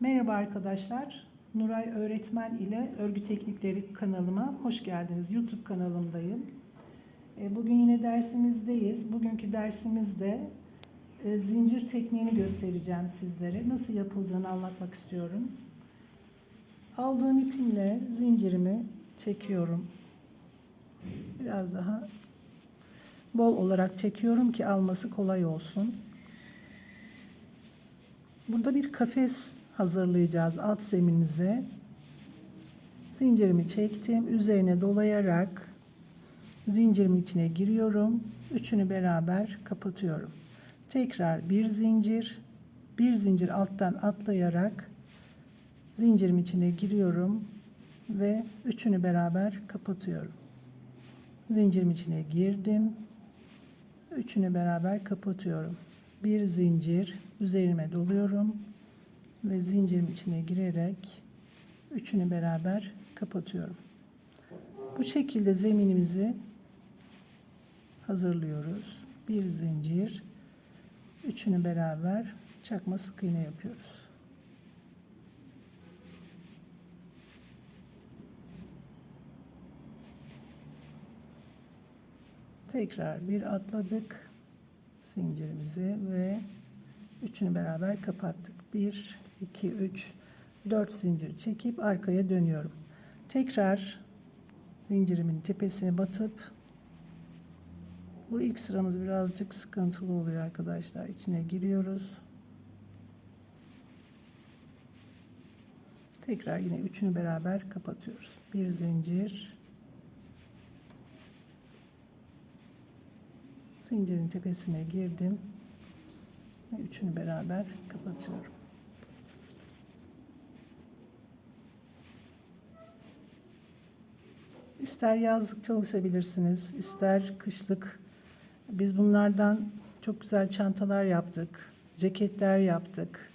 Merhaba arkadaşlar. Nuray Öğretmen ile Örgü Teknikleri kanalıma hoş geldiniz. YouTube kanalımdayım. E, Bugün yine dersimizdeyiz. Bugünkü dersimizde e, zincir tekniğini göstereceğim sizlere. Nasıl yapıldığını anlatmak istiyorum. Aldığım ipimle zincirimi çekiyorum. Biraz daha bol olarak çekiyorum ki alması kolay olsun. Burada bir kafes hazırlayacağız alt zeminimize. Zincirimi çektim. Üzerine dolayarak zincirimin içine giriyorum. Üçünü beraber kapatıyorum. Tekrar bir zincir, bir zincir alttan atlayarak zincirim içine giriyorum ve üçünü beraber kapatıyorum. Zincirim içine girdim. Üçünü beraber kapatıyorum. Bir zincir üzerime doluyorum ve zincirin içine girerek üçünü beraber kapatıyorum. Bu şekilde zeminimizi hazırlıyoruz. Bir zincir, üçünü beraber çakma sık iğne yapıyoruz. Tekrar bir atladık zincirimizi ve üçünü beraber kapattık. 1 2 3 4 zincir çekip arkaya dönüyorum. Tekrar zincirimin tepesine batıp bu ilk sıramız birazcık sıkıntılı oluyor arkadaşlar. İçine giriyoruz. Tekrar yine üçünü beraber kapatıyoruz. Bir zincir zincirin tepesine girdim ve üçünü beraber kapatıyorum. İster yazlık çalışabilirsiniz, ister kışlık. Biz bunlardan çok güzel çantalar yaptık, ceketler yaptık,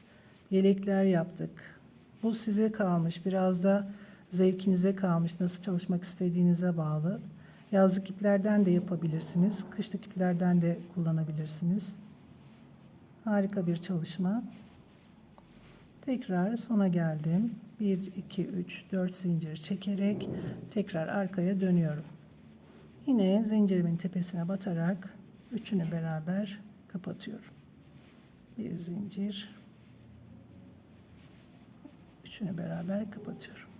yelekler yaptık. Bu size kalmış, biraz da zevkinize kalmış, nasıl çalışmak istediğinize bağlı. Yazlık iplerden de yapabilirsiniz, kışlık iplerden de kullanabilirsiniz. Harika bir çalışma. Tekrar sona geldim. 1, 2, 3, 4 zincir çekerek tekrar arkaya dönüyorum. Yine zincirimin tepesine batarak üçünü beraber kapatıyorum. Bir zincir. Üçünü beraber kapatıyorum.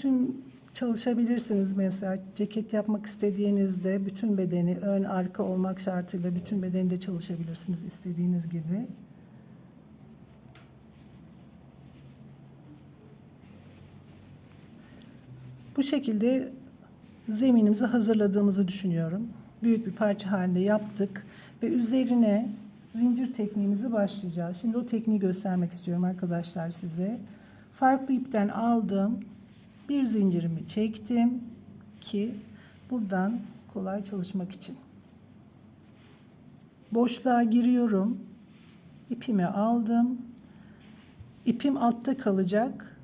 Tüm çalışabilirsiniz mesela ceket yapmak istediğinizde bütün bedeni ön arka olmak şartıyla bütün bedeni de çalışabilirsiniz istediğiniz gibi. Bu şekilde zeminimizi hazırladığımızı düşünüyorum. Büyük bir parça halinde yaptık ve üzerine zincir tekniğimizi başlayacağız. Şimdi o tekniği göstermek istiyorum arkadaşlar size. Farklı ipten aldım. Bir zincirimi çektim ki buradan kolay çalışmak için. Boşluğa giriyorum. İpimi aldım. İpim altta kalacak.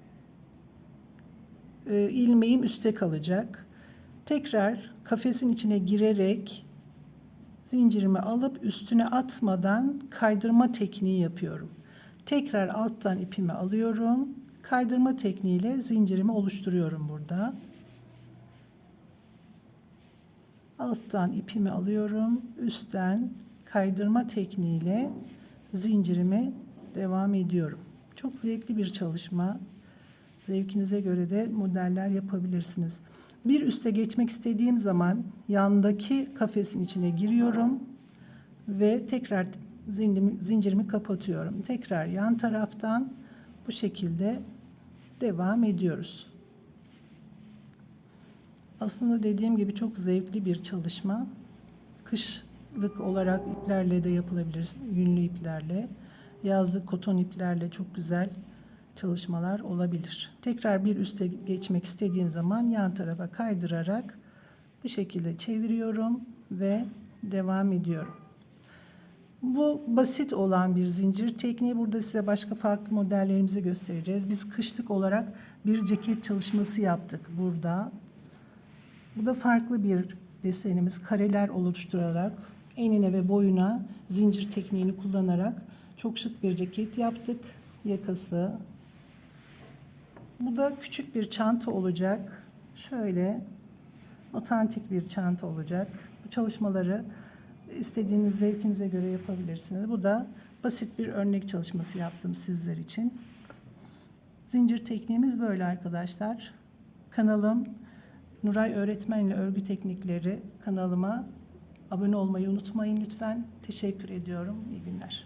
Ee, ilmeğim üstte kalacak. Tekrar kafesin içine girerek zincirimi alıp üstüne atmadan kaydırma tekniği yapıyorum. Tekrar alttan ipimi alıyorum kaydırma tekniğiyle zincirimi oluşturuyorum burada. Alttan ipimi alıyorum. Üstten kaydırma tekniğiyle zincirimi devam ediyorum. Çok zevkli bir çalışma. Zevkinize göre de modeller yapabilirsiniz. Bir üste geçmek istediğim zaman yandaki kafesin içine giriyorum ve tekrar zincirimi, kapatıyorum. Tekrar yan taraftan bu şekilde devam ediyoruz. Aslında dediğim gibi çok zevkli bir çalışma. Kışlık olarak iplerle de yapılabilir, yünlü iplerle. Yazlık koton iplerle çok güzel çalışmalar olabilir. Tekrar bir üste geçmek istediğim zaman yan tarafa kaydırarak bu şekilde çeviriyorum ve devam ediyorum. Bu basit olan bir zincir tekniği. Burada size başka farklı modellerimizi göstereceğiz. Biz kışlık olarak bir ceket çalışması yaptık burada. Bu da farklı bir desenimiz. Kareler oluşturarak enine ve boyuna zincir tekniğini kullanarak çok şık bir ceket yaptık. Yakası. Bu da küçük bir çanta olacak. Şöyle otantik bir çanta olacak. Bu çalışmaları istediğiniz zevkinize göre yapabilirsiniz. Bu da basit bir örnek çalışması yaptım sizler için. Zincir tekniğimiz böyle arkadaşlar. Kanalım Nuray Öğretmen ile Örgü Teknikleri kanalıma abone olmayı unutmayın lütfen. Teşekkür ediyorum. İyi günler.